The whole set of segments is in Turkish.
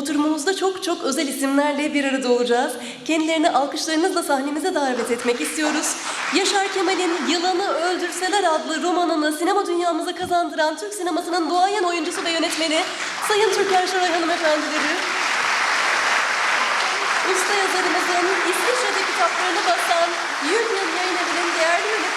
oturumumuzda çok çok özel isimlerle bir arada olacağız. Kendilerini alkışlarınızla sahnemize davet etmek istiyoruz. Yaşar Kemal'in Yılanı Öldürseler adlı romanını sinema dünyamıza kazandıran Türk sinemasının duayen oyuncusu ve yönetmeni Sayın Türker Şoray hanımefendileri. Usta yazarımızın İsviçre'de kitaplarını basan Union Yayın Evi'nin değerli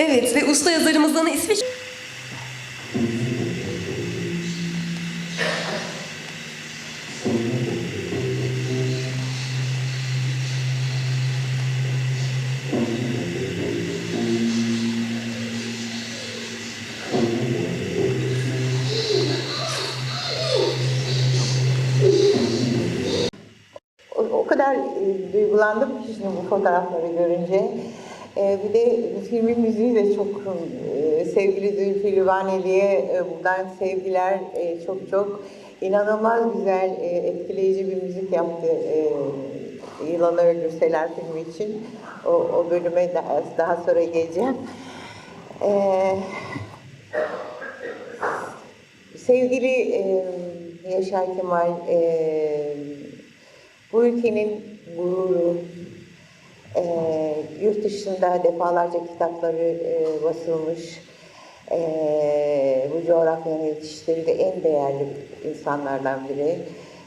Evet ve usta yazarımızdan İsviçre... O, kadar e, duygulandım şimdi bu fotoğrafları görünce. E, bir de filmin müziği de çok e, sevgili Zülfü Livaneli'ye e, buradan sevgiler e, çok çok inanılmaz güzel e, etkileyici bir müzik yaptı e, Yılanı Öldürseler filmi için. O, o bölüme daha, daha sonra geleceğim. E, sevgili e, Yaşar Kemal e, bu ülkenin gururu, e, yurt dışında defalarca kitapları e, basılmış, e, bu coğrafyanın yetiştirdiği en değerli insanlardan biri,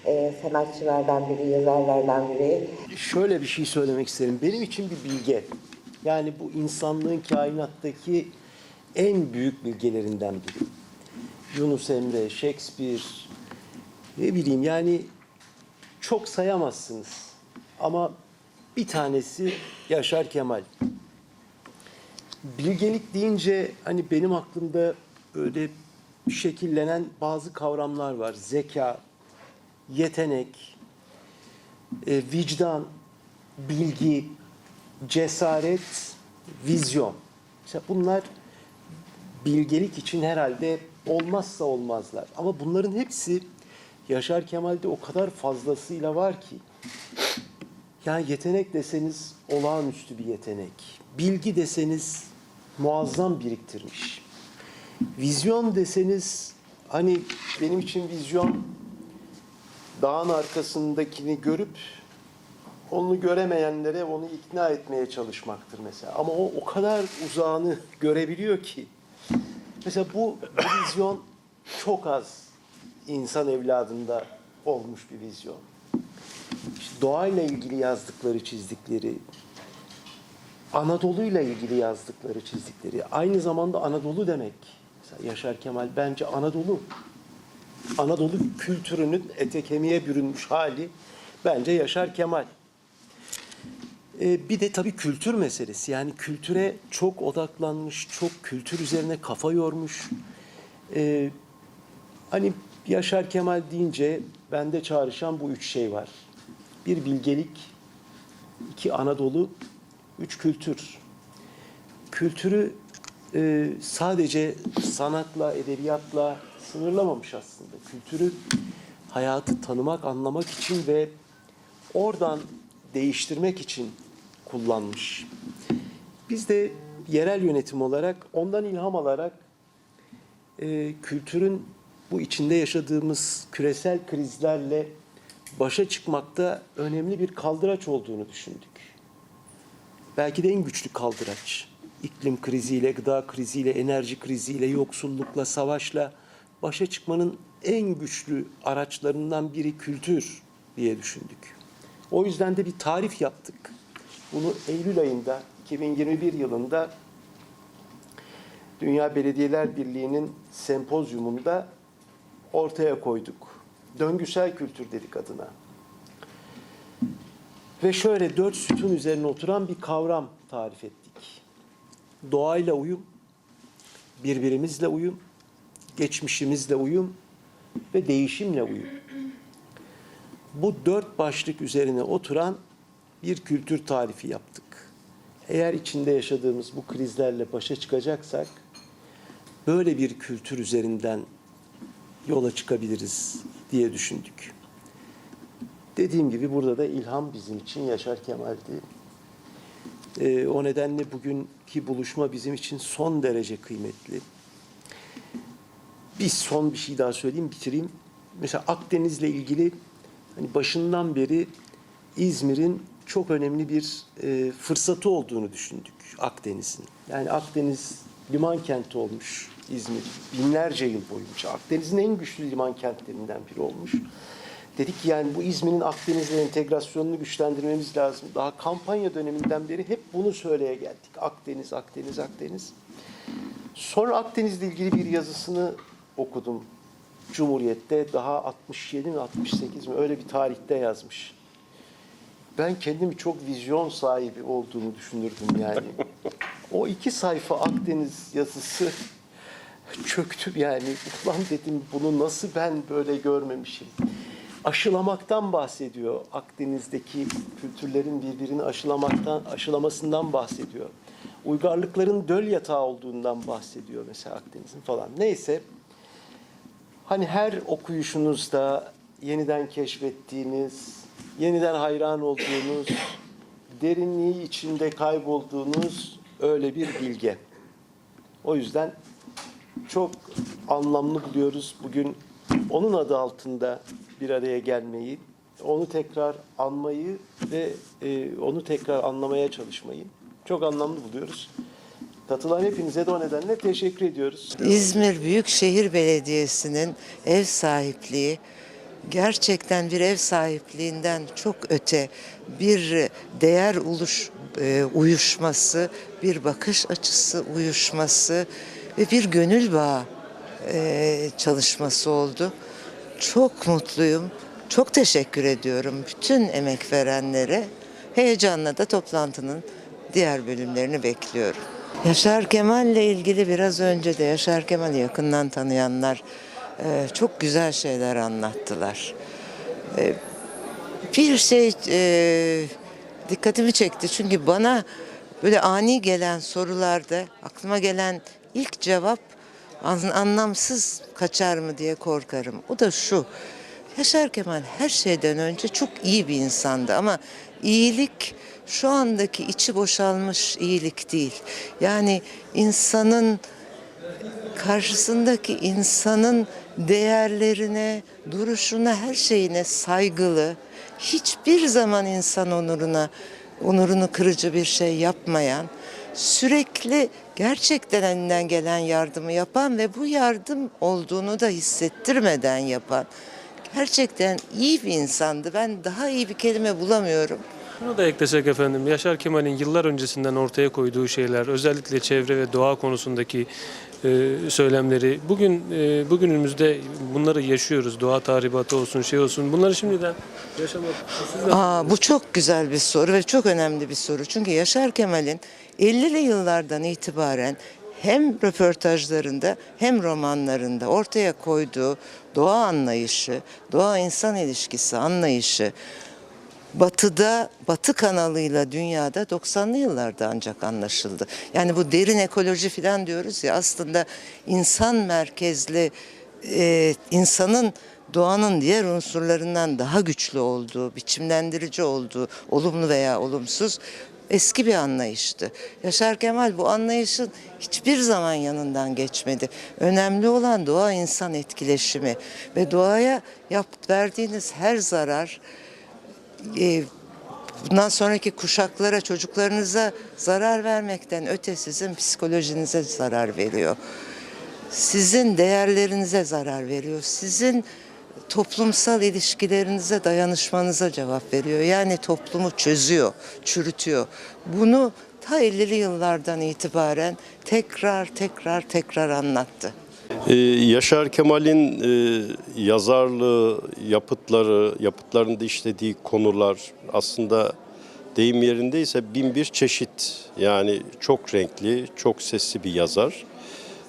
e, sanatçılardan biri, yazarlardan biri. Şöyle bir şey söylemek isterim. Benim için bir bilge. Yani bu insanlığın kainattaki en büyük bilgelerinden biri. Yunus Emre, Shakespeare, ne bileyim yani çok sayamazsınız. Ama bir tanesi Yaşar Kemal. Bilgelik deyince hani benim aklımda böyle şekillenen bazı kavramlar var. Zeka, yetenek, e, vicdan, bilgi, cesaret, vizyon. İşte bunlar bilgelik için herhalde olmazsa olmazlar. Ama bunların hepsi Yaşar Kemal'de o kadar fazlasıyla var ki. Yani yetenek deseniz olağanüstü bir yetenek. Bilgi deseniz muazzam biriktirmiş. Vizyon deseniz hani benim için vizyon dağın arkasındakini görüp onu göremeyenlere onu ikna etmeye çalışmaktır mesela. Ama o o kadar uzağını görebiliyor ki. Mesela bu, bu vizyon çok az insan evladında olmuş bir vizyon. İşte doğayla ilgili yazdıkları, çizdikleri, Anadolu'yla ilgili yazdıkları, çizdikleri. Aynı zamanda Anadolu demek. Mesela Yaşar Kemal bence Anadolu. Anadolu kültürünün ete kemiğe bürünmüş hali bence Yaşar Kemal. Ee, bir de tabii kültür meselesi. Yani kültüre çok odaklanmış, çok kültür üzerine kafa yormuş. Ee, hani Yaşar Kemal deyince bende çağrışan bu üç şey var. Bir bilgelik, iki Anadolu, üç kültür. Kültürü e, sadece sanatla, edebiyatla sınırlamamış aslında. Kültürü hayatı tanımak, anlamak için ve oradan değiştirmek için kullanmış. Biz de yerel yönetim olarak ondan ilham alarak e, kültürün bu içinde yaşadığımız küresel krizlerle başa çıkmakta önemli bir kaldıraç olduğunu düşündük. Belki de en güçlü kaldıraç. İklim kriziyle, gıda kriziyle, enerji kriziyle, yoksullukla, savaşla başa çıkmanın en güçlü araçlarından biri kültür diye düşündük. O yüzden de bir tarif yaptık. Bunu Eylül ayında 2021 yılında Dünya Belediyeler Birliği'nin sempozyumunda ortaya koyduk. Döngüsel kültür dedik adına. Ve şöyle dört sütun üzerine oturan bir kavram tarif ettik. Doğayla uyum, birbirimizle uyum, geçmişimizle uyum ve değişimle uyum. Bu dört başlık üzerine oturan bir kültür tarifi yaptık. Eğer içinde yaşadığımız bu krizlerle başa çıkacaksak böyle bir kültür üzerinden yola çıkabiliriz diye düşündük. Dediğim gibi burada da ilham bizim için Yaşar Kemal'di. Ee, o nedenle bugünkü buluşma bizim için son derece kıymetli. Bir son bir şey daha söyleyeyim, bitireyim. Mesela Akdeniz'le ilgili hani başından beri İzmir'in çok önemli bir e, fırsatı olduğunu düşündük Akdeniz'in. Yani Akdeniz liman kenti olmuş İzmir binlerce yıl boyunca. Akdeniz'in en güçlü liman kentlerinden biri olmuş. Dedik ki yani bu İzmir'in Akdeniz'le entegrasyonunu güçlendirmemiz lazım. Daha kampanya döneminden beri hep bunu söyleye geldik. Akdeniz, Akdeniz, Akdeniz. Sonra Akdeniz'le ilgili bir yazısını okudum. Cumhuriyet'te daha 67 mi 68 mi öyle bir tarihte yazmış. Ben kendimi çok vizyon sahibi olduğunu düşünürdüm yani. O iki sayfa Akdeniz yazısı çöktüm yani. Ulan dedim bunu nasıl ben böyle görmemişim. Aşılamaktan bahsediyor. Akdeniz'deki kültürlerin birbirini aşılamaktan, aşılamasından bahsediyor. Uygarlıkların döl yatağı olduğundan bahsediyor mesela Akdeniz'in falan. Neyse Hani her okuyuşunuzda yeniden keşfettiğiniz, yeniden hayran olduğunuz, derinliği içinde kaybolduğunuz öyle bir bilge. O yüzden çok anlamlı buluyoruz bugün onun adı altında bir araya gelmeyi, onu tekrar anmayı ve e, onu tekrar anlamaya çalışmayı çok anlamlı buluyoruz. Katılan hepinize de o nedenle teşekkür ediyoruz. İzmir Büyükşehir Belediyesi'nin ev sahipliği gerçekten bir ev sahipliğinden çok öte bir değer uluş, e, uyuşması, bir bakış açısı uyuşması ve bir gönül bağı e, çalışması oldu. Çok mutluyum. Çok teşekkür ediyorum bütün emek verenlere. Heyecanla da toplantının diğer bölümlerini bekliyorum. Yaşar Kemal'le ilgili biraz önce de Yaşar Kemal'i yakından tanıyanlar e, çok güzel şeyler anlattılar. E, bir şey e, dikkatimi çekti çünkü bana böyle ani gelen sorularda aklıma gelen ilk cevap an- anlamsız kaçar mı diye korkarım. O da şu. Yaşar Kemal her şeyden önce çok iyi bir insandı ama iyilik şu andaki içi boşalmış iyilik değil. Yani insanın karşısındaki insanın değerlerine, duruşuna, her şeyine saygılı, hiçbir zaman insan onuruna, onurunu kırıcı bir şey yapmayan, sürekli gerçekten elinden gelen yardımı yapan ve bu yardım olduğunu da hissettirmeden yapan gerçekten iyi bir insandı. Ben daha iyi bir kelime bulamıyorum. Şunu da eklesek efendim, Yaşar Kemal'in yıllar öncesinden ortaya koyduğu şeyler, özellikle çevre ve doğa konusundaki e, söylemleri, bugün e, bugünümüzde bunları yaşıyoruz. Doğa tahribatı olsun, şey olsun. Bunları şimdiden yaşamak. Siz Aa, bu çok güzel bir soru ve çok önemli bir soru. Çünkü Yaşar Kemal'in 50'li yıllardan itibaren hem röportajlarında hem romanlarında ortaya koyduğu doğa anlayışı, doğa insan ilişkisi anlayışı Batı'da, Batı kanalıyla dünyada 90'lı yıllarda ancak anlaşıldı. Yani bu derin ekoloji falan diyoruz ya aslında insan merkezli e, insanın doğanın diğer unsurlarından daha güçlü olduğu, biçimlendirici olduğu, olumlu veya olumsuz eski bir anlayıştı. Yaşar Kemal bu anlayışın hiçbir zaman yanından geçmedi. Önemli olan doğa insan etkileşimi ve doğaya yap, verdiğiniz her zarar e, bundan sonraki kuşaklara, çocuklarınıza zarar vermekten öte sizin psikolojinize zarar veriyor. Sizin değerlerinize zarar veriyor. Sizin toplumsal ilişkilerinize, dayanışmanıza cevap veriyor. Yani toplumu çözüyor, çürütüyor. Bunu ta 50'li yıllardan itibaren tekrar tekrar tekrar anlattı. Ee, Yaşar Kemal'in e, yazarlığı, yapıtları, yapıtlarında işlediği konular aslında deyim yerindeyse bin bir çeşit. Yani çok renkli, çok sesli bir yazar.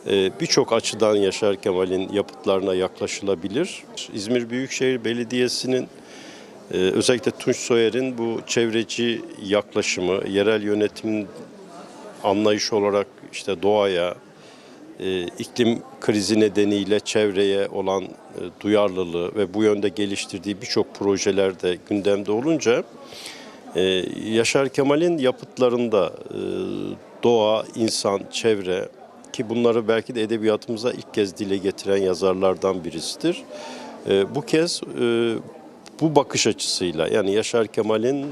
Ee, Birçok açıdan Yaşar Kemal'in yapıtlarına yaklaşılabilir. İzmir Büyükşehir Belediyesi'nin e, özellikle Tunç Soyer'in bu çevreci yaklaşımı, yerel yönetimin anlayışı olarak işte doğaya, e, iklim krizi nedeniyle çevreye olan e, duyarlılığı ve bu yönde geliştirdiği birçok projeler de gündemde olunca e, Yaşar Kemal'in yapıtlarında doğa, insan, çevre ki bunları belki de edebiyatımıza ilk kez dile getiren yazarlardan birisidir. Bu kez bu bakış açısıyla yani Yaşar Kemal'in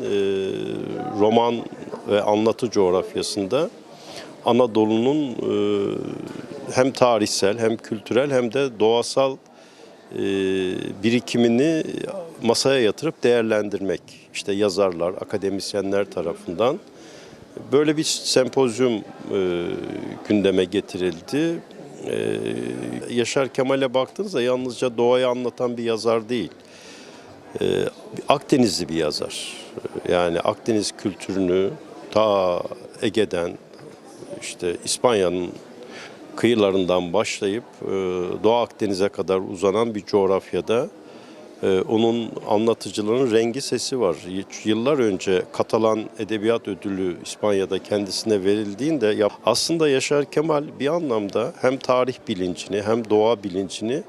roman ve anlatı coğrafyasında Anadolu'nun hem tarihsel hem kültürel hem de doğasal e, birikimini masaya yatırıp değerlendirmek. İşte yazarlar, akademisyenler tarafından böyle bir sempozyum e, gündeme getirildi. E, Yaşar Kemal'e baktığınızda yalnızca doğayı anlatan bir yazar değil. Akdenizli bir yazar. Yani Akdeniz kültürünü ta Ege'den işte İspanya'nın kıyılarından başlayıp e, Doğu Akdeniz'e kadar uzanan bir coğrafyada e, onun anlatıcılığının rengi sesi var. Yıllar önce Katalan Edebiyat Ödülü İspanya'da kendisine verildiğinde aslında Yaşar Kemal bir anlamda hem tarih bilincini hem doğa bilincini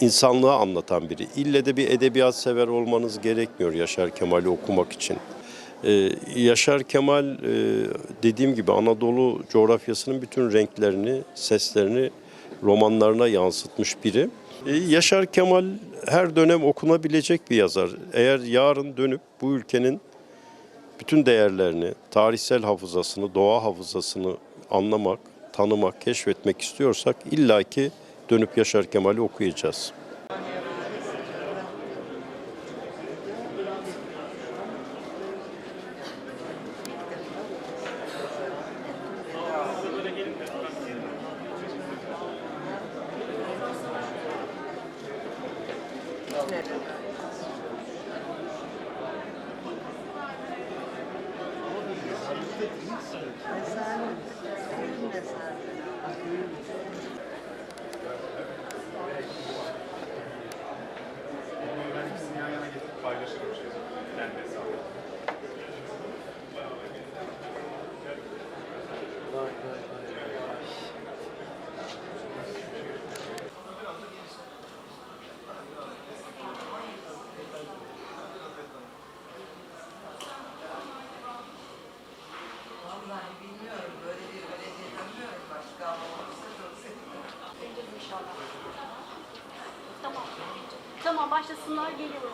insanlığa anlatan biri. İlle de bir edebiyat sever olmanız gerekmiyor Yaşar Kemal'i okumak için. Ee, Yaşar Kemal e, dediğim gibi Anadolu coğrafyasının bütün renklerini, seslerini romanlarına yansıtmış biri. Ee, Yaşar Kemal her dönem okunabilecek bir yazar. Eğer yarın dönüp bu ülkenin bütün değerlerini, tarihsel hafızasını, doğa hafızasını anlamak, tanımak, keşfetmek istiyorsak illaki dönüp Yaşar Kemal'i okuyacağız. arkadaşlarımız. Ben de sağ olun. Tamam başlasınlar geliyoruz geliyoruz.